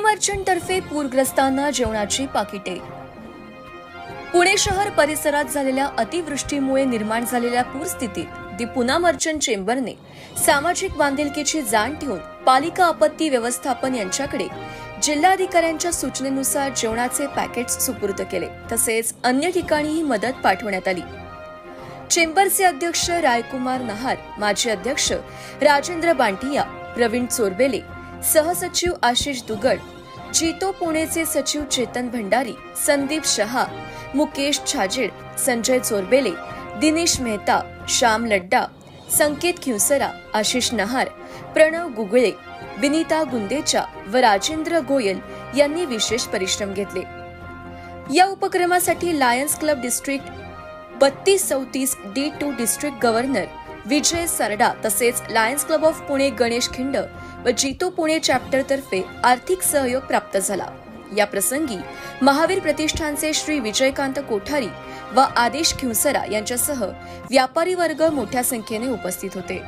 वाटपे पूरग्रस्तांना जेवणाची पाकिटे. पुणे शहर परिसरात झालेल्या अतिवृष्टीमुळे निर्माण झालेल्या पूरस्थितीत दि पुना मर्चंट चेंबरने सामाजिक बांधिलकीची जाण ठेवून पालिका आपत्ती व्यवस्थापन यांच्याकडे जिल्हाधिकाऱ्यांच्या सूचनेनुसार जेवणाचे पॅकेट्स सुपूर्द केले तसेच अन्य ठिकाणीही मदत पाठवण्यात आली. चेंबरचे अध्यक्ष रायकुमार नहार माजी अध्यक्ष राजेंद्र बांटिया प्रवीण चोरबेले सहसचिव आशिष दुगड जीतो पुणेचे सचिव चेतन भंडारी संदीप शहा मुकेश छाजेड संजय चोरबेले दिनेश मेहता श्याम लड्डा संकेत खिवसरा आशिष नहार प्रणव गुगळे विनीता गुंदेचा व राजेंद्र गोयल यांनी विशेष परिश्रम घेतले. या उपक्रमासाठी लायन्स क्लब डिस्ट्रिक्ट बत्तीस चौतीस D two district governor Vijay Sarda तसेच lions club of Pune Ganesh Khind व जितो पुणे चॅप्टर तर्फे आर्थिक सहयोग प्राप्त झाला. या प्रसंगी महावीर प्रतिष्ठानचे श्री विजयकांत कोठारी व आदेश खिवसरा यांच्यासह व्यापारी वर्ग मोठ्या संख्येने उपस्थित होते.